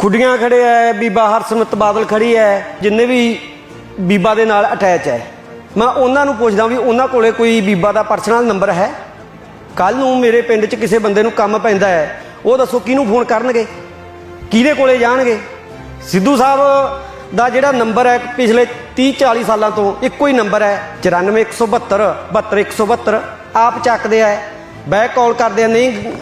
ਖੁੱਡੀਆਂ ਖੜੇ ਐ, ਬੀਬਾ ਹਰਸਿਮਰਤ ਬਾਦਲ ਖੜੀ ਐ, ਜਿੰਨੇ ਵੀ ਬੀਬਾ ਦੇ ਨਾਲ ਅਟੈਚ ਐ। ਮੈਂ ਉਹਨਾਂ ਨੂੰ ਪੁੱਛਦਾ ਵੀ ਉਹਨਾਂ ਕੋਲੇ ਕੋਈ ਬੀਬਾ ਦਾ ਪਰਸਨਲ ਨੰਬਰ ਹੈ? ਕੱਲ ਨੂੰ ਮੇਰੇ ਪਿੰਡ 'ਚ ਕਿਸੇ ਬੰਦੇ ਨੂੰ ਕੰਮ ਪੈਂਦਾ ਹੈ ਉਹ ਦੱਸੋ ਕਿਹਨੂੰ ਫੋਨ ਕਰਨਗੇ? ਕਿਹਦੇ ਕੋਲੇ ਜਾਣਗੇ? ਸਿੱਧੂ ਸਾਹਿਬ ਦਾ ਜਿਹੜਾ ਨੰਬਰ ਹੈ ਪਿਛਲੇ 30 40 ਸਾਲਾਂ ਤੋਂ ਇੱਕੋ ਹੀ ਨੰਬਰ ਹੈ 94172 72172 ਆਪ ਚੱਕਦੇ ਆ ਬੈਕ ਕਾਲ ਕਰਦੇ ਆ, ਨਹੀਂ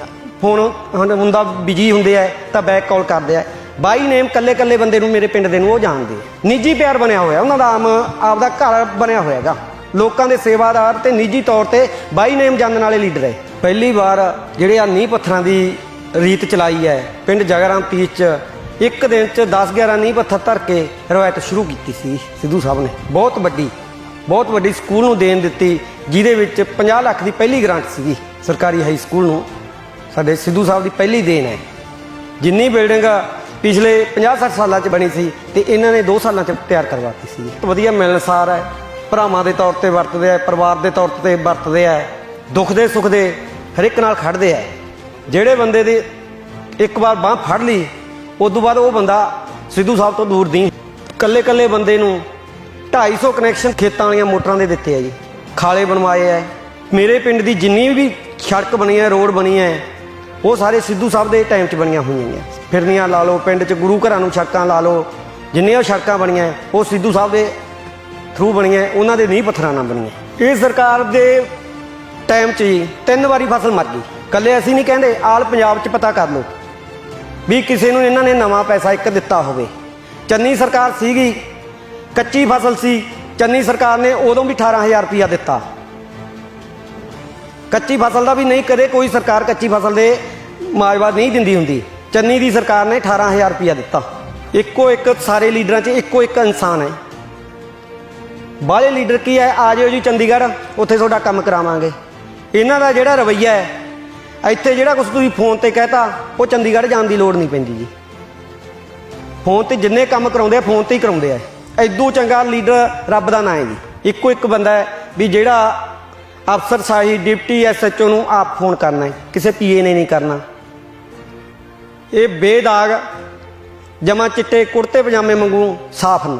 ਫੋਨ ਹੁਣ- ਹੁੰਦਾ ਬਿਜ਼ੀ ਹੁੰਦੇ ਆ ਤਾਂ ਬੈਕ ਕਾਲ ਕਰਦੇ ਆ ਬਾਈ ਨੇਮ ਕੱਲੇ ਕੱਲੇ ਬੰਦੇ ਨੂੰ ਮੇਰੇ ਪਿੰਡ ਦੇ ਨੂੰ ਉਹ ਜਾਣਦੇ। ਨਿੱਜੀ ਪਿਆਰ ਬਣਿਆ ਹੋਇਆ, ਉਹਨਾਂ ਦਾ ਆਮ, ਆਪਦਾ ਘਰ ਬਣਿਆ ਹੋਇਆਗਾ। ਲੋਕਾਂ ਦੇ ਸੇਵਾਦਾਰ ਤੇ ਨਿੱਜੀ ਤੌਰ ਤੇ ਬਾਈ ਨੇਮ ਜਾਣਨ ਵਾਲੇ ਲੀਡਰ ਹੈ। ਪਹਿਲੀ ਵਾਰ ਜਿਹੜੇ ਆ ਨੀਂਹ ਪੱਥਰਾਂ ਦੀ ਰੀਤ ਚਲਾਈ ਹੈ, ਪਿੰਡ ਜਗਰਾਮ ਤੀਜ ਚ ਇੱਕ ਦਿਨ ਚ 10 11 ਨੀਂਹ ਪੱਥਰ ਧਰ ਕੇ ਰਵਾਇਤ ਸ਼ੁਰੂ ਕੀਤੀ ਸੀ ਸਿੱਧੂ ਸਾਹਿਬ ਨੇ। ਬਹੁਤ ਵੱਡੀ ਬਹੁਤ ਵੱਡੀ ਸਕੂਲ ਨੂੰ ਦੇਣ ਦਿੱਤੀ, ਜਿਹਦੇ ਵਿੱਚ 50 ਲੱਖ ਦੀ ਪਹਿਲੀ ਗ੍ਰਾਂਟ ਸੀਗੀ ਸਰਕਾਰੀ ਹਾਈ ਸਕੂਲ ਨੂੰ। ਸਾਡੇ ਸਿੱਧੂ ਸਾਹਿਬ ਦੀ ਪਹਿਲੀ ਦੇਣ ਹੈ। ਜਿੰਨੀ ਬਿਲਡਿੰਗ ਪਿਛਲੇ 50-60 ਸਾਲਾਂ 'ਚ ਬਣੀ ਸੀ ਤੇ ਇਹਨਾਂ ਨੇ 2 ਸਾਲਾਂ 'ਚ ਤਿਆਰ ਕਰਵਾਤੀ ਸੀ। ਵਧੀਆ ਮਿਲਣਸਾਰ ਹੈ, ਭਰਾਵਾਂ ਦੇ ਤੌਰ ਤੇ ਵਰਤਦੇ ਆ ਪਰਿਵਾਰ ਦੇ ਤੌਰ ਤੇ ਵਰਤਦੇ ਆ ਦੁੱਖ ਦੇ ਸੁੱਖ ਦੇ ਹਰ ਇੱਕ ਨਾਲ ਖੜਦੇ ਆ ਜਿਹੜੇ ਬੰਦੇ ਦੀ ਇੱਕ ਵਾਰ ਬਾਹ ਫੜ ਲਈ, ਉਸ ਤੋਂ ਬਾਅਦ ਉਹ ਬੰਦਾ ਸਿੱਧੂ ਸਾਹਿਬ ਤੋਂ ਦੂਰ ਨਹੀਂ। ਕੱਲੇ ਕੱਲੇ ਬੰਦੇ ਨੂੰ 250 ਕਨੈਕਸ਼ਨ ਖੇਤਾਂ ਵਾਲੀਆਂ ਮੋਟਰਾਂ ਦੇ ਦਿੱਤੇ ਆ ਜੀ। ਖਾਲੇ ਬਣਵਾਏ ਆ ਮੇਰੇ ਪਿੰਡ ਦੀ ਜਿੰਨੀ ਵੀ ਸੜਕ ਬਣੀ ਹੈ, ਰੋਡ ਬਣੀ ਹੈ ਉਹ ਸਾਰੇ ਸਿੱਧੂ ਸਾਹਿਬ ਦੇ ਟਾਈਮ 'ਚ ਬਣੀਆਂ ਹੋਈਆਂ ਨੇ। ਫਿਰਨੀਆਂ ਲਾ ਲਓ, ਪਿੰਡ 'ਚ ਗੁਰੂ ਘਰਾਂ ਨੂੰ ਸੜਕਾਂ ਲਾ ਲਓ, ਜਿੰਨੀਆਂ ਸੜਕਾਂ ਬਣੀਆਂ, ਉਹ ਸਿੱਧੂ ਸਾਹਿਬ ਦੇ ਥਰੂ ਬਣੀਆਂ, ਉਹਨਾਂ ਦੇ ਨਹੀਂ ਪੱਥਰਾਂ ਨਾਲ ਬਣੀਆਂ। ਇਹ ਸਰਕਾਰ ਦੇ ਟਾਈਮ 'ਚ ਹੀ ਤਿੰਨ ਵਾਰੀ ਫਸਲ ਮਰ ਗਈ। ਕੱਲੇ ਅਸੀਂ ਨਹੀਂ ਕਹਿੰਦੇ, ਆਲ ਪੰਜਾਬ 'ਚ ਪਤਾ ਕਰ ਲਓ ਵੀ ਕਿਸੇ ਨੂੰ ਇਹਨਾਂ ਨੇ ਨਵਾਂ ਪੈਸਾ ਇੱਕ ਦਿੱਤਾ ਹੋਵੇ। ਚੰਨੀ ਸਰਕਾਰ ਸੀਗੀ, ਕੱਚੀ ਫਸਲ ਸੀ, ਚੰਨੀ ਸਰਕਾਰ ਨੇ ਉਦੋਂ ਵੀ 18000 ਰੁਪਇਆ ਦਿੱਤਾ। ਕੱਚੀ ਫਸਲ ਦਾ ਵੀ ਨਹੀਂ ਕਦੇ ਕੋਈ ਸਰਕਾਰ ਕੱਚੀ ਫਸਲ ਦੇ ਮਾਜਵਾ ਨਹੀਂ ਦਿੰਦੀ ਹੁੰਦੀ। ਚੰਨੀ ਦੀ ਸਰਕਾਰ ਨੇ 18000 ਰੁਪਇਆ ਦਿੱਤਾ। ਇੱਕੋ ਇੱਕ ਸਾਰੇ ਲੀਡਰਾਂ 'ਚ ਇੱਕੋ ਇੱਕ ਇਨਸਾਨ ਹੈ। ਬਾਹਲੇ ਲੀਡਰ ਕੀ ਹੈ? ਆ ਜਿਓ ਜੀ ਚੰਡੀਗੜ੍ਹ, ਉੱਥੇ ਤੁਹਾਡਾ ਕੰਮ ਕਰਾਵਾਂਗੇ। ਇਹਨਾਂ ਦਾ ਜਿਹੜਾ ਰਵਈਆ ਹੈ, ਇੱਥੇ ਜਿਹੜਾ ਕੁਝ ਤੁਸੀਂ ਫੋਨ ਤੇ ਕਹਤਾ, ਉਹ ਚੰਡੀਗੜ੍ਹ ਜਾਣ ਦੀ ਲੋੜ ਨਹੀਂ ਪੈਂਦੀ ਜੀ। ਫੋਨ ਤੇ ਜਿੰਨੇ ਕੰਮ ਕਰਾਉਂਦੇ ਆ, ਫੋਨ ਤੇ ਹੀ ਕਰਾਉਂਦੇ ਆ। ਐਦੂ ਚੰਗਾ ਲੀਡਰ ਰੱਬ ਦਾ ਨਾਂ ਹੈ ਜੀ। ਇੱਕੋ ਇੱਕ ਬੰਦਾ ਹੈ ਵੀ ਜਿਹੜਾ ਅਫਸਰ ਸਾਹੀ ਡਿਪਟੀ ਐਸਐਚਓ ਨੂੰ ਆਪ ਫੋਨ ਕਰਨਾ ਹੈ। ਕਿਸੇ ਪੀਏ ਨੇ ਨਹੀਂ ਕਰਨਾ। ਇਹ ਬੇਦਾਗ ਜਮਾ ਚਿੱਟੇ ਕੁੜਤੇ ਪਜਾਮੇ ਵਾਂਗੂ ਸਾਫ਼ ਨੇ।